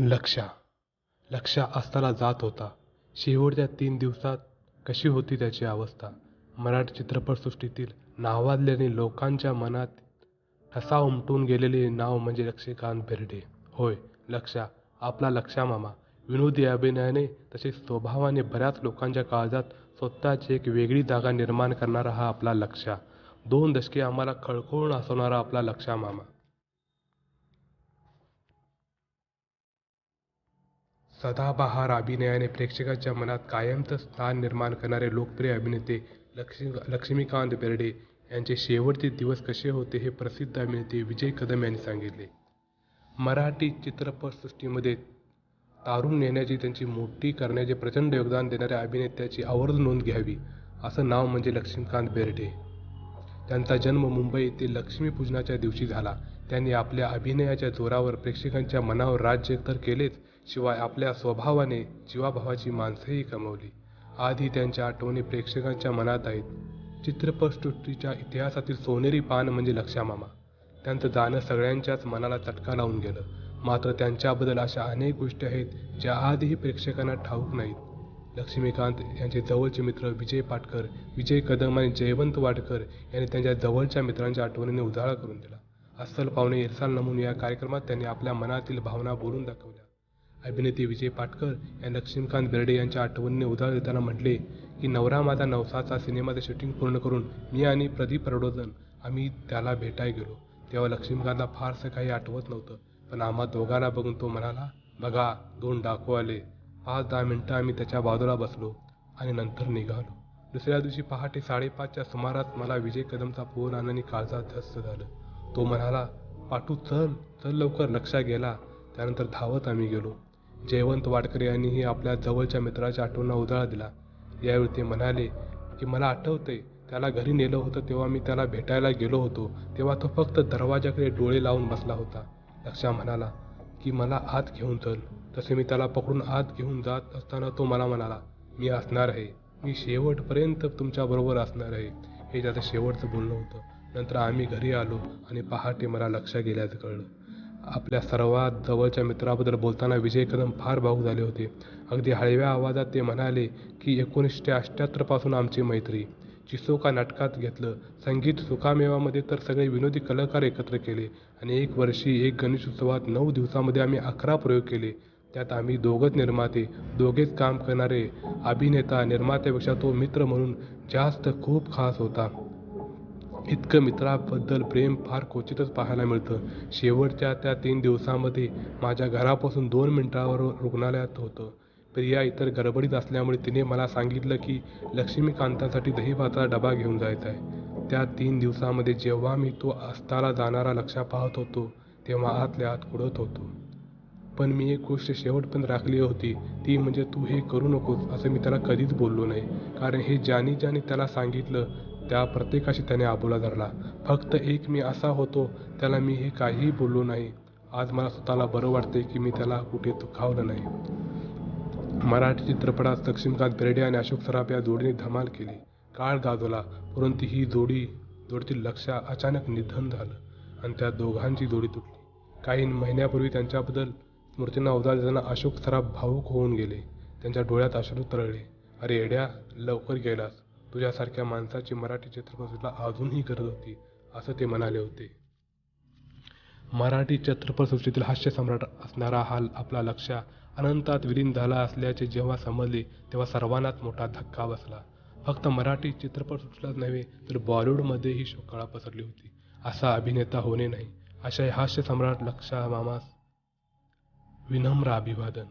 लक्षा लक्षा अस्ताला जात होता. शेवटच्या तीन दिवसात कशी होती त्याची अवस्था? मराठी चित्रपटसृष्टीतील नावाजल्याने लोकांच्या मनात ठसा उमटून गेलेले नाव म्हणजे लक्ष्मीकांत बेर्डे होय लक्षा आपला लक्षा मामा. विनोदी अभिनयाने तसेच स्वभावाने बऱ्याच लोकांच्या काळजात स्वतःची एक वेगळी जागा निर्माण करणारा हा आपला लक्षा दोन दशके आम्हाला खळखळून हसवणारा आपला लक्षा मामा. सदाबहार अभिनयाने प्रेक्षकाच्या मनात कायमचं स्थान निर्माण करणारे लोकप्रिय अभिनेते लक्ष्मी लक्ष्मीकांत बेर्डे यांचे शेवटचे दिवस कसे होते हे प्रसिद्ध अभिनेते विजय कदम यांनी सांगितले. मराठी चित्रपटसृष्टीमध्ये तारून नेण्याची त्यांची मोठी करण्याचे प्रचंड योगदान देणाऱ्या अभिनेत्याची आवर्जून नोंद घ्यावी असं नाव म्हणजे लक्ष्मीकांत बेर्डे. त्यांचा जन्म मुंबई येथे लक्ष्मीपूजनाच्या दिवशी झाला. त्यांनी आपल्या अभिनयाच्या जोरावर प्रेक्षकांच्या मनावर राज्य तर केलेच शिवाय आपल्या स्वभावाने जीवाभावाची माणसंही कमवली. आजही त्यांच्या आठवणी प्रेक्षकांच्या मनात आहेत. चित्रपटसृष्टीच्या इतिहासातील सोनेरी पान म्हणजे लक्षामामा त्यांचं जाणं सगळ्यांच्याच मनाला चटका लावून गेलं. मात्र त्यांच्याबद्दल अशा अनेक गोष्टी आहेत ज्या आजही प्रेक्षकांना ठाऊक नाहीत. लक्ष्मीकांत यांचे जवळचे मित्र विजय पाटकर विजय कदम आणि जयवंत वाडकर यांनी त्यांच्या जवळच्या मित्रांच्या आठवणीने उजाळा करून दिला. अस्सल पाहुणे इरसाल नमून या कार्यक्रमात त्यांनी आपल्या मनातील भावना बोलून दाखवल्या. अभिनेते विजय पाटकर यांनी लक्ष्मीकांत बेर्डे यांच्या आठवणीने उजाळा देताना म्हटले की नवरा माझा नवसाचा सिनेमाचे शूटिंग पूर्ण करून मी आणि प्रदीप रडोदन आम्ही त्याला भेटाय गेलो. तेव्हा लक्ष्मीकांतला फारसं काही आठवत नव्हतं पण आम्हा दोघांना बघून तो म्हणाला बघा दोन डाकू आले. पाच दहा मिनटं आम्ही त्याच्या बाजूला बसलो आणि नंतर निघालो. दुसऱ्या दिवशी पहाटे साडेपाचच्या सुमारास मला विजय कदमचा फोन आल्याने काळजात धस्त झालं. तो म्हणाला पाटू चल चल लवकर. नक्षा गेला. त्यानंतर धावत आम्ही गेलो. जयवंत वाडकर यांनीही आपल्या जवळच्या मित्राच्या आठवणा उजाळा दिला. यावेळी ते म्हणाले की मला आठवतंय त्याला घरी नेलं होतं तेव्हा मी त्याला भेटायला गेलो होतो. तेव्हा तो फक्त दरवाजाकडे डोळे लावून बसला होता. लक्षा म्हणाला की मला आत घेऊन चल. तसे मी त्याला पकडून आत घेऊन जात असताना तो मला म्हणाला मी असणार आहे. मी शेवटपर्यंत तुमच्याबरोबर असणार आहे. हे त्याचं शेवटचं बोलणं होतं. नंतर आम्ही घरी आलो आणि पहाटे मला लक्षात गेल्याचं कळलं. आपल्या सर्वात जवळच्या मित्राबद्दल बोलताना विजय कदम फार भाऊक झाले होते. अगदी हळव्या आवाजात ते म्हणाले की एकोणीसशे अठ्ठ्याहत्तरपासून आमची मैत्री. चिसोका नाटकात घेतलं. संगीत सुकामेवामध्ये तर सगळे विनोदी कलाकार एकत्र केले आणि एक वर्षी एक गणेश उत्सवात नऊ दिवसामध्ये आम्ही अकरा प्रयोग केले. त्यात आम्ही दोघंच निर्माते दोघेच काम करणारे अभिनेता निर्मात्यापेक्षा तो मित्र म्हणून जास्त खूप खास होता. इतकं मित्राबद्दल प्रेम फार क्वचितच पाहायला मिळतं. शेवटच्या त्या तीन दिवसामध्ये माझ्या घरापासून दोन मिनटावर रुग्णालयात होतं. प्रिया इतर गडबडीत असल्यामुळे तिने मला सांगितलं की लक्ष्मीकांतासाठी दहीभाताचा डबा घेऊन जायचा आहे त्या तीन दिवसामध्ये जेव्हा मी तो अस्ताला जाणारा लक्षा पाहत होतो तेव्हा आतल्या आत कुडत होतो. पण मी एक गोष्ट शेवटपर्यंत राखली होती ती म्हणजे तू हे करू नकोस असं मी त्याला कधीच बोललो नाही. कारण हे ज्यानी ज्यानी त्याला सांगितलं त्या प्रत्येकाशी त्याने आबोला धरला. फक्त एक मी असा होतो त्याला मी हे काहीही बोललो नाही. आज मला स्वतःला बरं वाटते की मी त्याला कुठे दुखावलं नाही. मराठी चित्रपटात लक्ष्मीकांत बेर्डे आणि अशोक सराफ या जोडीने धमाल केली. काळ गाजवला परंतु ही जोडी जोडीतील लक्ष अचानक निधन झालं आणि त्या दोघांची जोडी तुटली. काही महिन्यापूर्वी त्यांच्याबद्दल स्मृतींना उदार देताना अशोक सराफ भावूक होऊन गेले. त्यांच्या डोळ्यात अश्रू तरळले. अरे एड्या लवकर गेलास. तुझ्यासारख्या माणसाची मराठी चित्रपटसृष्टीला अजूनही गरज होती असं ते म्हणाले होते. मराठी चित्रपटसृष्टीतील हास्यसम्राट असणारा हा आपला लक्ष अनंतात विलीन झाला असल्याचे जेव्हा समजले तेव्हा सर्वांनाच मोठा धक्का बसला. फक्त मराठी चित्रपटसृष्टीलाच नव्हे तर बॉलिवूडमध्येही शोकाळा पसरली होती. असा अभिनेता होणे नाही. अशा हास्यसम्राट लक्षा मामास विनम्र अभिवादन.